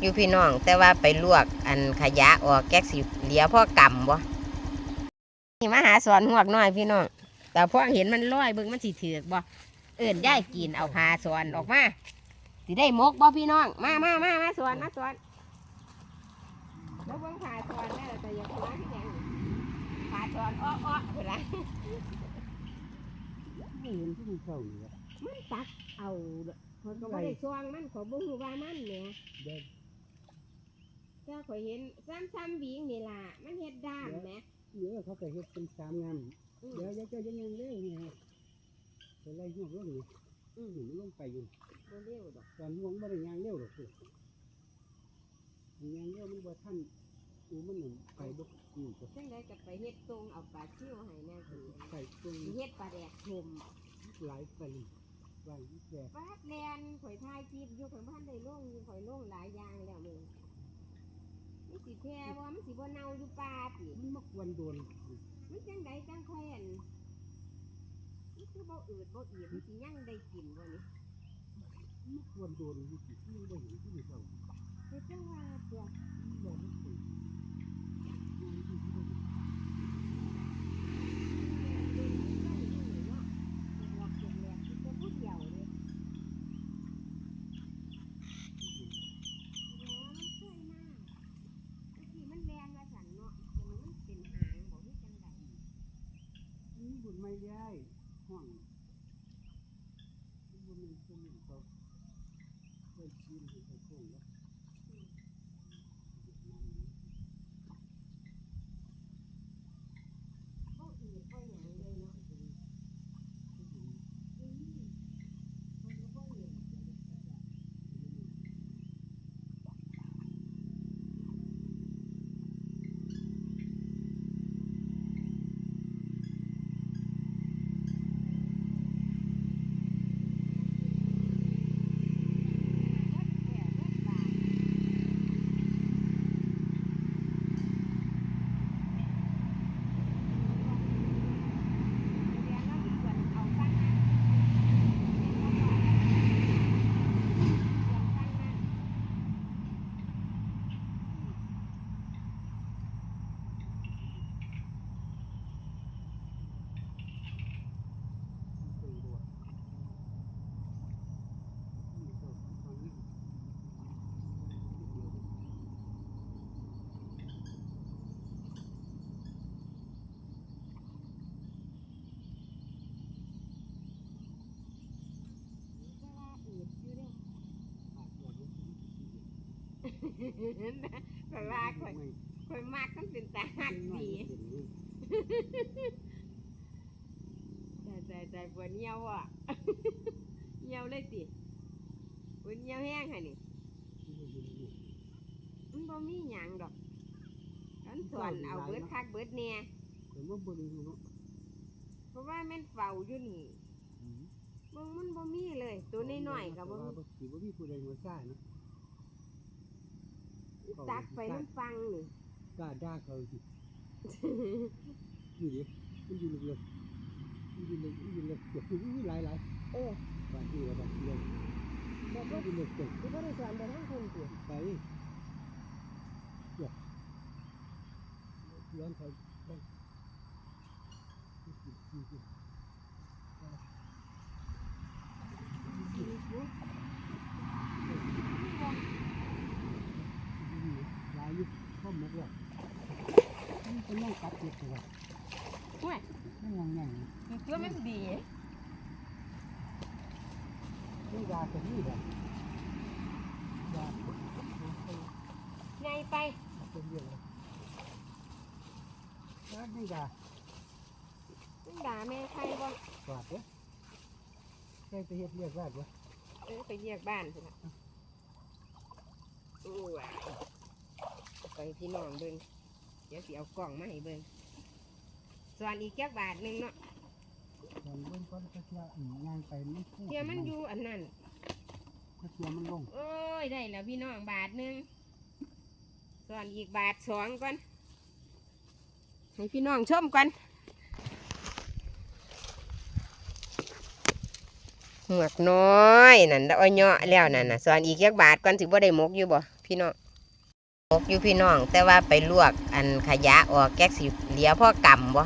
อยู่พี่น้อง แต่ว่าไปลวกอันขยะออกแก๊กสิเหลียวพ่อกำบ่นี่มาหาสอนหวกน้อยพี่น้องแต่พ่อเห็นมันลอยเบิ่งมันสิถือกบ่เอิ่นย่ายกินเอาพาสอนออกมาสิได้มกบ่พี่น้องมามามามาสอนมาสอนแล้วเบิ่งพาสอนแม่แต่อย่าพูดที่แดงพาสอนอ้ออ้อเวลาไม่เห็นที่มันเข้าอยู่อะมันตักเอา คนก็บ่ได้ซวงมันเขาบ่ฮู้ว่ามันแหมเดินแต่ข่อยเห็นซ้ำๆวิ่งนี่ล่ะมันเฮ็ดด้ามแหมเยอะเขาก็เฮ็ดเป็นสามงานอืมเดี๋ยวเดี๋ยวเจ้าจะยังเร็วนี่ฮะไปไล่ห่วงลงนี่อืมนี่มันลงไปอยู่บ่เร็วดอกตอนห่วงไม่ได้ยางเร็วหรอกคือยังเร็วมันบ่ทันอูมันหนึ่งไปบกอืมก็จังไดก็ไปเฮ็ดตรงเอาปลาชิวให้แน่สิใส่ตรงสิเฮ็ดปลาแดกชมหลายปลีวางแก่ปลาแลนข่อยถ่ายคลิปอยู่ข่อยบ่ทันได้ลงอยู่ข่อยลงหลายอย่างแล้วมึงมันสิแท้บ่มันสิบ่เน่าอยู่ป่าติมันมักวันโดนมันจังไดจังค่อยอันมันคือบ่อืดบ่อีดมันสิยังได้กินบ่นี่มักวันโดนอยู่ที่ที่ได้เห็นที่มันเข้าไปจังว่าตัว ลองไม่เคย เดินไปเบิ่งอยู่เนาะเด็กหลอกเด็กแหลกอยู่แต่ผู้เดียวเลย โอ้มันเคยมาเมื่อกี้มันแลนมาสั่นเนาะเดี๋ยวมันเป็นหางบอกที่จังใด นี่บุญไม่ได้ ห้องบุญมันคงเขาเคยชิมให้เขาคงแล้ว บ่อืดบ่หยังเลยเนาะอืมมันก็บ่อืด ข่อยว่าข่อยข่อยมากมันเป็นตาหักดีใจใจใจปวดเหี่ยวอะเหี่ยวเลยสิปวดเหี่ยวแห้งค่ะนี่มันบ่มีหยังดอกกันสอนเอาเบิดคักเบิดแหน่แต่ว่าบริเนาะเพราะว่าแม่นเฝ้าอยู่นี่เบิ่งมันบ่มีเลย ตัวน้อยๆก็บ่มีถือว่ามีผู้ใดมาซ่านะ ตักไปมันฟังนี่กล้าด่าเขาสินี่ดิมันอยู่ลึกๆมันอยู่ลึกมันอยู่ลึกเดี๋ยวคือหลายหลายเออๆบางทีว่าบางทีบ่มันบ่อยู่ลึกเกินบ่ได้สอนไปทางคนติไปเดี๋ยวย้อนเขาได้หลาย อยู่ข้อมกแล้วมันเป็นน้องกัดเจ็บตัวห่วยมันยังไงตัวมันดีนี่ยาตัวนี้แหละยาใหญ่ไปเป็นเรื่องเลยแล้วนี่ยามันด่าแม่ใครบ่กวาดเด้อใครไปเฮ็ดเรียกว่าเด้อเออไปเรียกบ้านพุ่นน่ะอู้ว่ะไป พี่น้องเบิ่งเดี๋ยวสิเอากล่องมาให้เบิ่งสอนอีกจักบาทหนึงเนาะตอนเริ่มต้นก็เชื่ออืมงานไปมันพูดเดี๋ยวมันอยู่อันนั้นก็เชื่อมันลงโอ้ยได้แล้วพี่น้องบาทหนึ่งส่วนอีกบาทสองก่อนให้พี่น้องชมก่อนหมวกน้อยนั่นแล้วเอาเหยาะแล้วนั่นน่ะส่วนอีกยักบาทก่อนสิบ่ได้หมกอยู่บ่พี่น้องหก อยู่พี่น้อง แต่ว่าไปลวกอันขยะออกแก๊กสิเหลียพ่อกำบ่